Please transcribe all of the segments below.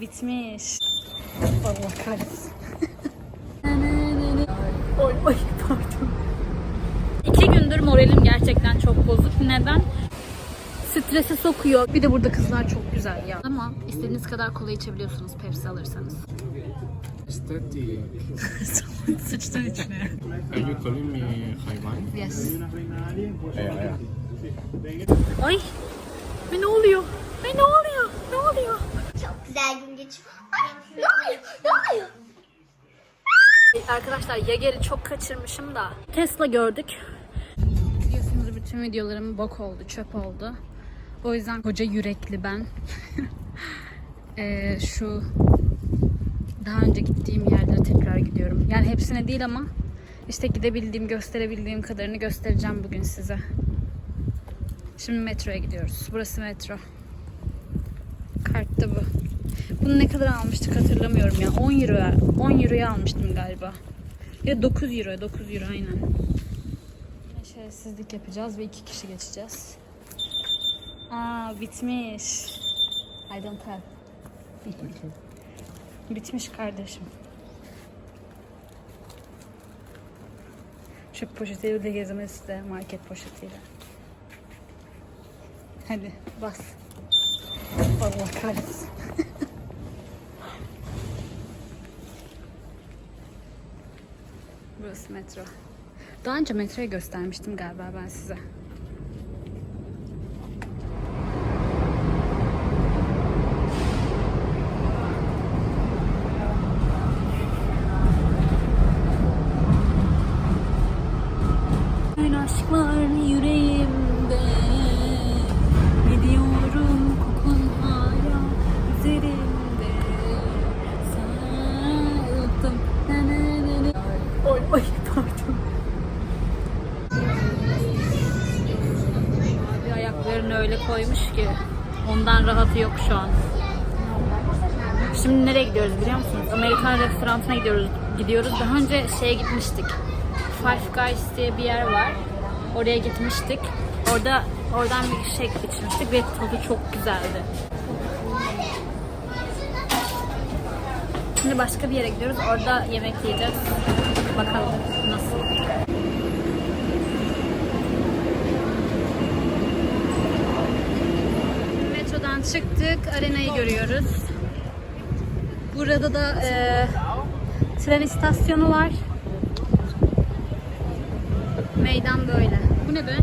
Bitmiş. Allah kahretsin. oy oy pardon. İki gündür moralim gerçekten çok bozuk. Neden? Strese sokuyor. Bir de burada kızlar çok güzel ya. Ama istediğiniz kadar kola içebiliyorsunuz Pepsi alırsanız. Aesthetic. Sıçtın içine. Are you calling me hayvan? Yes. Ay. Ay ne oluyor? Ay ne oluyor? Ne oluyor? Çok güzel gün Arkadaşlar Yager'i çok kaçırmışım da. Tesla gördük. Biliyorsunuz bütün videolarım bok oldu, çöp oldu. O yüzden koca yürekli ben. Ee, şu daha önce gittiğim yerlere tekrar gidiyorum. Yani hepsine değil ama işte gidebildiğim, gösterebildiğim kadarını göstereceğim bugün size. Şimdi metroya gidiyoruz. Burası metro. Kartta bu. Bunu ne kadar almıştık hatırlamıyorum ya. 10 euro 10 euroya almıştım galiba. Ya 9 euro, 9 euro aynen. Yine Şerefsizlik yapacağız ve iki kişi geçeceğiz. Aa bitmiş. I don't have. bitmiş kardeşim. Şu poşetiyle de gezmesi de market poşetiyle. Hadi bas. Allah kahretsin. Metro. Daha önce metroyu göstermiştim galiba ben size. Ki Ondan rahatı yok şu an Şimdi nereye gidiyoruz biliyor musunuz? Amerikan restoranına gidiyoruz. Gidiyoruz. Daha önce şeye gitmiştik. Five Guys diye bir yer var. Oraya gitmiştik. Orada oradan bir shake içmiştik ve tadı çok güzeldi. Şimdi başka bir yere gidiyoruz. Orada yemek yiyeceğiz. Bakalım nasıl. Metrodan çıktık. Arenayı görüyoruz. Burada da e, tren istasyonu var. Meydan böyle. Bu ne be?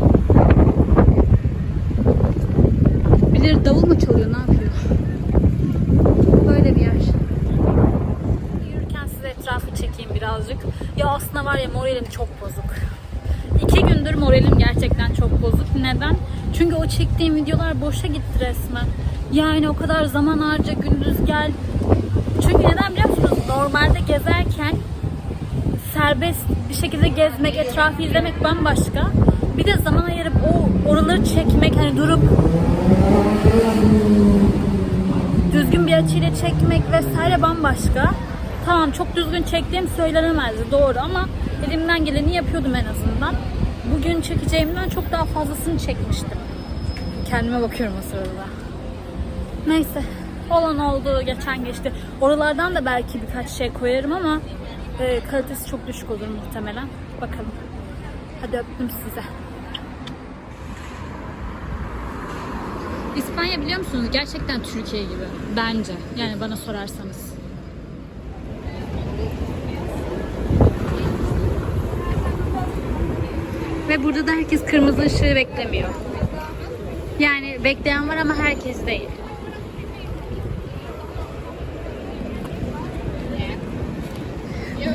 Birileri davul mu çalıyor? Ne yapıyor? Böyle bir yer. Yürürken size etrafı çekeyim birazcık. Ya aslında var ya moralim çok bozuk. İki gündür moralim gerçekten çok bozuk. Neden? Çünkü o çektiğim videolar boşa gitti resmen. Yani o kadar zaman harca gündüz gel. Çünkü neden biliyor musunuz? Normalde gezerken serbest bir şekilde gezmek, etrafı izlemek bambaşka. Bir de zaman ayırıp o oraları çekmek, hani durup düzgün bir açıyla çekmek vesaire bambaşka. Tamam çok düzgün çektiğim söylenemezdi doğru ama elimden geleni yapıyordum en azından. Bugün çekeceğimden çok daha fazlasını çekmiştim. Kendime bakıyorum o sırada. Neyse. Olan oldu, geçen geçti. Oralardan da belki birkaç şey koyarım ama e, kalitesi çok düşük olur muhtemelen. Bakalım. Hadi öptüm size. İspanya biliyor musunuz? Gerçekten Türkiye gibi. Bence. Yani bana sorarsanız. Ve burada da herkes kırmızı ışığı beklemiyor. Yani bekleyen var ama herkes değil.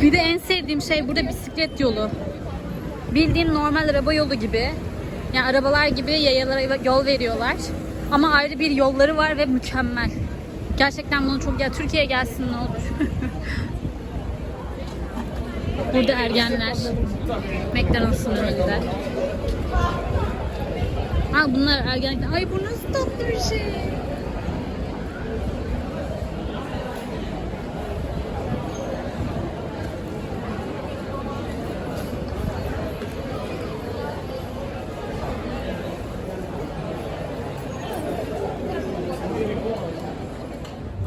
Bir de en sevdiğim şey burada bisiklet yolu. Bildiğin normal araba yolu gibi. Yani arabalar gibi yayalara yol veriyorlar. Ama ayrı bir yolları var ve mükemmel. Gerçekten bunu çok ya Türkiye'ye gelsin ne olur. Burada ergenler. McDonald's'ın önünde. Ha bunlar ergenler. Ay bu nasıl tatlı bir şey.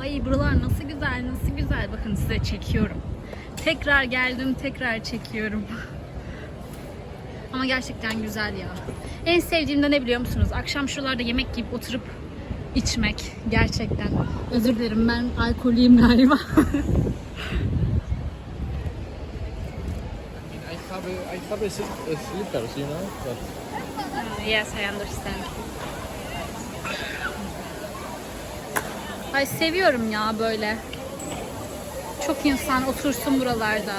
Ay buralar nasıl güzel, nasıl güzel. Bakın size çekiyorum. Tekrar geldim, tekrar çekiyorum. Ama gerçekten güzel ya. En sevdiğim de ne biliyor musunuz? Akşam şuralarda yemek yiyip oturup içmek. Gerçekten. Özür dilerim ben alkolüyüm galiba. I have a, I have a, slip- a slippers, you know. But yes, I understand. Ay seviyorum ya böyle. Çok insan otursun buralarda.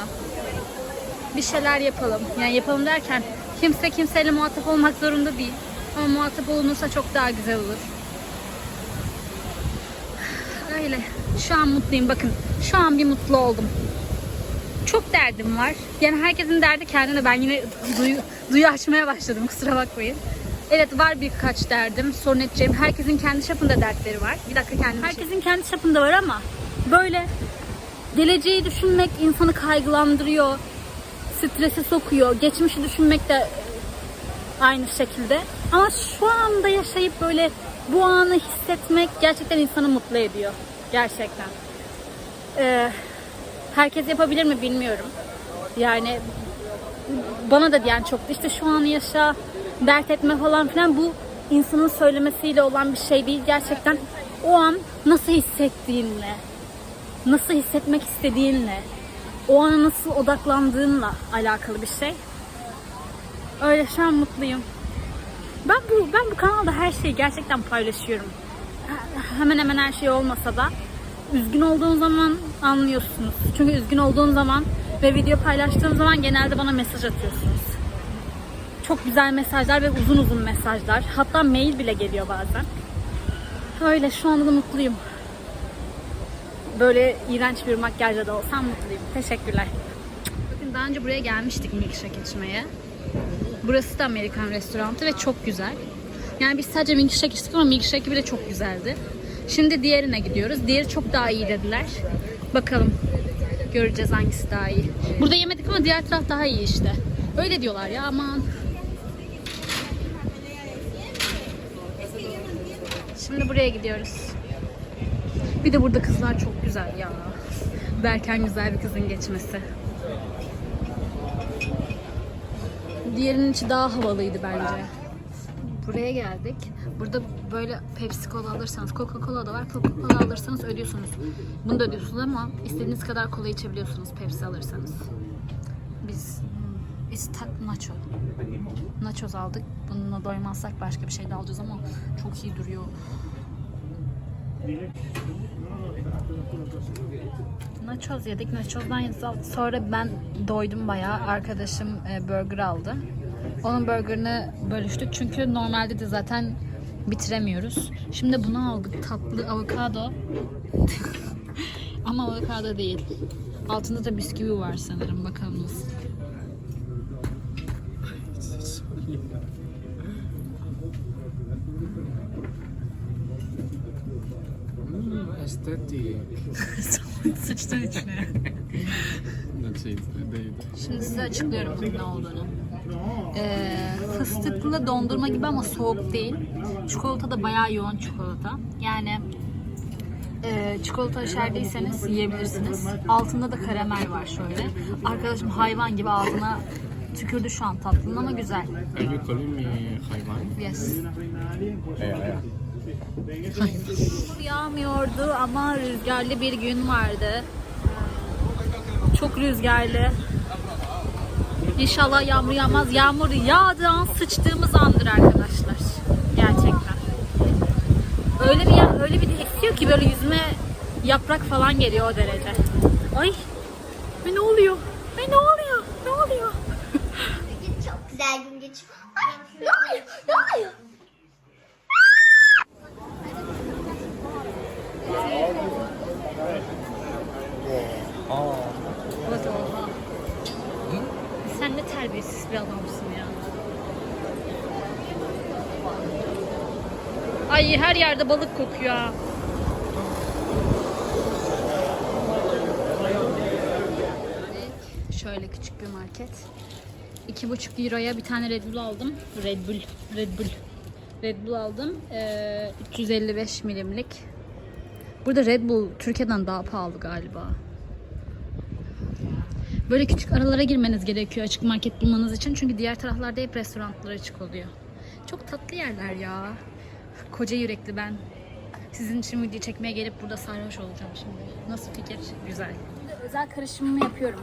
Bir şeyler yapalım. Yani yapalım derken kimse kimseyle muhatap olmak zorunda değil. Ama muhatap olunursa çok daha güzel olur. Öyle. Şu an mutluyum bakın. Şu an bir mutlu oldum. Çok derdim var. Yani herkesin derdi kendine. Ben yine duyu, duyu açmaya başladım. Kusura bakmayın. Evet var birkaç derdim. Sorun edeceğim. Herkesin kendi çapında dertleri var. Bir dakika kendim. Herkesin kendi çapında var ama böyle geleceği düşünmek insanı kaygılandırıyor. Strese sokuyor. Geçmişi düşünmek de aynı şekilde. Ama şu anda yaşayıp böyle bu anı hissetmek gerçekten insanı mutlu ediyor. Gerçekten. Ee, herkes yapabilir mi bilmiyorum. Yani bana da diyen çoktu. İşte şu anı yaşa, dert etme falan filan bu insanın söylemesiyle olan bir şey değil. Gerçekten o an nasıl hissettiğinle, nasıl hissetmek istediğinle, o ana nasıl odaklandığınla alakalı bir şey. Öyle şu an mutluyum. Ben bu ben bu kanalda her şeyi gerçekten paylaşıyorum. He- Hemen hemen her şey olmasa da üzgün olduğum zaman anlıyorsunuz. Çünkü üzgün olduğum zaman ve video paylaştığım zaman genelde bana mesaj atıyorsunuz. Çok güzel mesajlar ve uzun uzun mesajlar. Hatta mail bile geliyor bazen. Öyle şu anda da mutluyum. Böyle iğrenç bir makyajla da olsam mutluyum. Teşekkürler. Bakın daha önce buraya gelmiştik milkshake içmeye. Burası da Amerikan restoranı ve çok güzel. Yani biz sadece milkshake içtik ama milkshake bile çok güzeldi. Şimdi diğerine gidiyoruz. Diğeri çok daha iyi dediler. Bakalım. Göreceğiz hangisi daha iyi. Burada yemedik ama diğer taraf daha iyi işte. Öyle diyorlar ya aman. Şimdi buraya gidiyoruz. Bir de burada kızlar çok güzel ya. Berken güzel bir kızın geçmesi. Diğerinin içi daha havalıydı bence. Buraya geldik. Burada böyle Pepsi Cola alırsanız, Coca Cola da var. Coca Cola alırsanız ödüyorsunuz. Bunu da ödüyorsunuz ama istediğiniz kadar kola içebiliyorsunuz Pepsi alırsanız. Biz istat nacho. Nachos aldık. Bununla doymazsak başka bir şey de alacağız ama çok iyi duruyor. Nachos yedik. Nachos'dan sonra ben doydum bayağı. Arkadaşım e, burger aldı. Onun burgerini bölüştük çünkü normalde de zaten bitiremiyoruz. Şimdi bunu aldık. Tatlı avokado. Ama avokado değil. Altında da bisküvi var sanırım. Bakalım nasıl. Aesthetic. Sıçtın içine. Şimdi size açıklıyorum bunun ne olduğunu. Ee, fıstıklı dondurma gibi ama soğuk değil. Çikolata da bayağı yoğun çikolata. Yani e, çikolata şerdiyseniz yiyebilirsiniz. Altında da karamel var şöyle. Arkadaşım hayvan gibi ağzına tükürdü şu an tatlının ama güzel. are you calling me hayvan? Yes. Yeah, yeah. Yağmıyordu ama rüzgarlı bir gün vardı. Çok rüzgarlı. İnşallah yağmur yağmaz. Yağmur yağdığı an sıçtığımız andır arkadaşlar. Gerçekten. Öyle bir öyle bir esiyor ki böyle yüzüme yaprak falan geliyor o derece. Ay. Ay ne oluyor? Ay ne oluyor? Ne oluyor? Çok güzel gün geçiyor. Ay ne oluyor? Ne oluyor? Evet oha. Sen ne terbiyesiz bir adamsın ya. Ay her yerde balık kokuyor. ha. Şöyle küçük bir market. 2,5 euroya bir tane Red Bull aldım. Red Bull, Red Bull. Red Bull aldım. Ee, 355 milimlik. Burada Red Bull Türkiye'den daha pahalı galiba. Böyle küçük aralara girmeniz gerekiyor açık market bulmanız için. Çünkü diğer taraflarda hep restoranlar açık oluyor. Çok tatlı yerler ya. Koca yürekli ben. Sizin için video çekmeye gelip burada sarhoş olacağım şimdi. Nasıl fikir? Güzel. Özel karışımımı yapıyorum.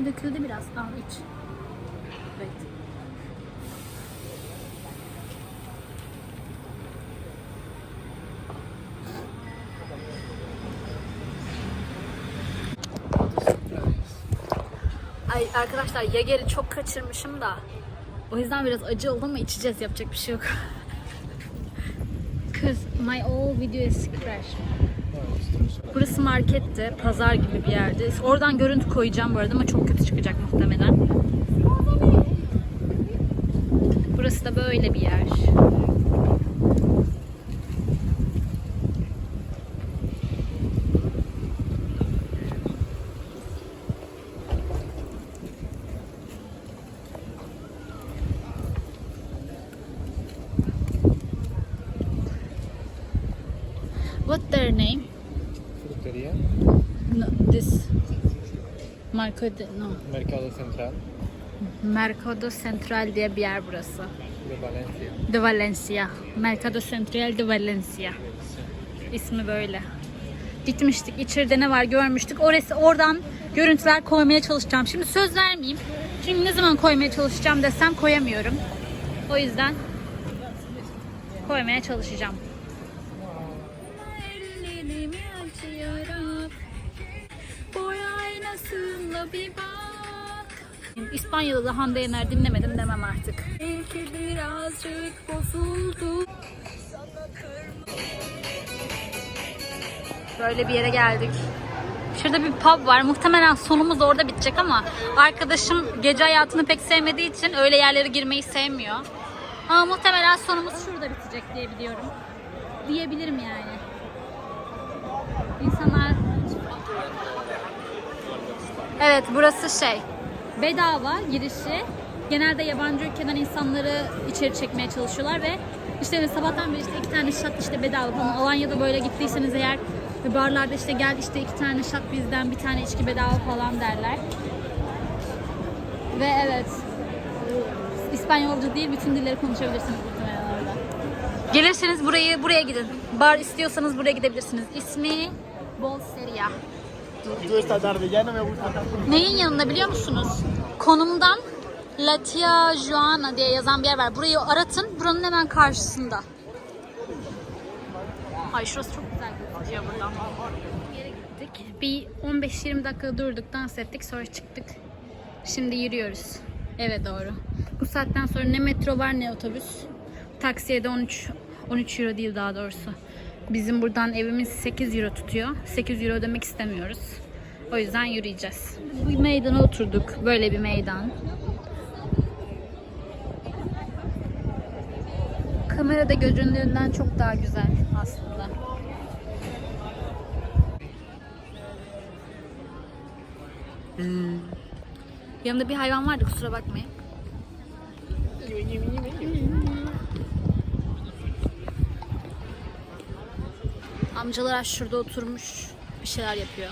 Ay döküldü biraz. Al iç. Evet. Ay arkadaşlar Yager'i çok kaçırmışım da. O yüzden biraz acı oldu ama içeceğiz yapacak bir şey yok. Cause my all video is crash. Burası marketti, pazar gibi bir yerdi. Oradan görüntü koyacağım bu arada ama çok kötü çıkacak muhtemelen. Burası da böyle bir yer. What their name? Frutería. No, this Mercado, no. Mercado Central Mercado Central diye bir yer burası. de Valencia. De Valencia. Mercado Central de Valencia. İsmi böyle. Gitmiştik. İçeride ne var görmüştük. Orası oradan görüntüler koymaya çalışacağım. Şimdi söz vermeyeyim. Çünkü ne zaman koymaya çalışacağım desem koyamıyorum. O yüzden koymaya çalışacağım. Ellerimi açayarak boy aynasında bir bak. İspanya'da da Hande Yener dinlemedim demem artık. Belki birazcık bozuldu. Böyle bir yere geldik. Şurada bir pub var. Muhtemelen sonumuz orada bitecek ama arkadaşım gece hayatını pek sevmediği için öyle yerlere girmeyi sevmiyor. Ama muhtemelen sonumuz şurada bitecek diye biliyorum. Diyebilirim yani. İnsanlar Evet burası şey bedava girişi. Genelde yabancı ülkeden insanları içeri çekmeye çalışıyorlar ve işte sabahtan beri işte iki tane şat işte bedava falan. Alanya'da böyle gittiyseniz eğer barlarda işte gel işte iki tane şat bizden bir tane içki bedava falan derler. Ve evet İspanyolca değil bütün dilleri konuşabilirsiniz muhtemelen orada. Gelirseniz burayı buraya gidin. Bar istiyorsanız buraya gidebilirsiniz. İsmi Bolseria. Tú esta tarde ya no me gusta tanto. Neyin yanında biliyor musunuz? Konumdan Latia Joana diye yazan bir yer var. Burayı aratın. Buranın hemen karşısında. Ay şurası çok güzel gözüküyor buradan. Bir yere gittik. Bir 15-20 dakika durduk, dans ettik, sonra çıktık. Şimdi yürüyoruz. Eve doğru. Bu saatten sonra ne metro var ne otobüs. Taksiye de 13 13 euro değil daha doğrusu. Bizim buradan evimiz 8 euro tutuyor. 8 euro ödemek istemiyoruz. O yüzden yürüyeceğiz. Bu meydana oturduk. Böyle bir meydan. Kamerada göründüğünden çok daha güzel aslında. Yanımda bir hayvan vardı kusura bakmayın. Amcalar şurada oturmuş bir şeyler yapıyor.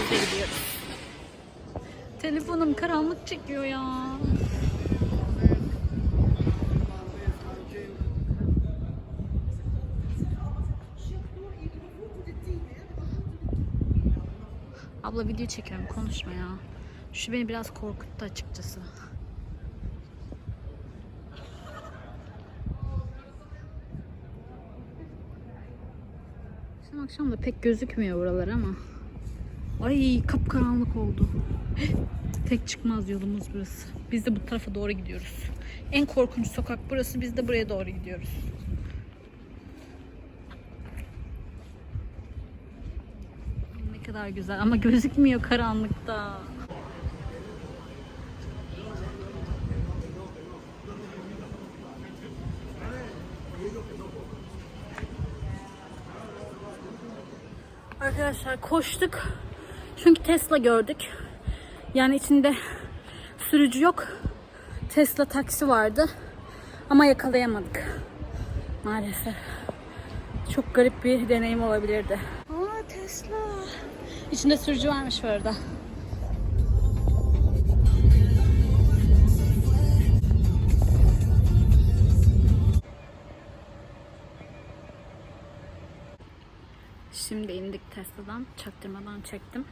Biz de gidiyoruz. Telefonum karanlık çekiyor ya. Abla video çekiyorum konuşma ya. Şu beni biraz korkuttu açıkçası. Akşam da pek gözükmüyor buralar ama. Ay kapkaranlık oldu. Tek çıkmaz yolumuz burası. Biz de bu tarafa doğru gidiyoruz. En korkunç sokak burası. Biz de buraya doğru gidiyoruz. Ne kadar güzel ama gözükmüyor karanlıkta. Arkadaşlar koştuk. Çünkü Tesla gördük. Yani içinde sürücü yok. Tesla taksi vardı. Ama yakalayamadık. Maalesef. Çok garip bir deneyim olabilirdi. Aa Tesla. İçinde sürücü varmış bu arada. Tesla'dan. Çaktırmadan çektim.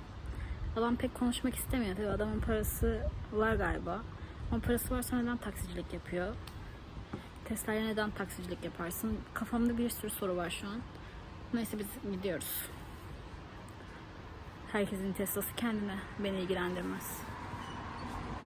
Adam pek konuşmak istemiyor. Tabii adamın parası var galiba. Ama parası varsa neden taksicilik yapıyor? Tesla'ya neden taksicilik yaparsın? Kafamda bir sürü soru var şu an. Neyse biz gidiyoruz. Herkesin Tesla'sı kendine. Beni ilgilendirmez.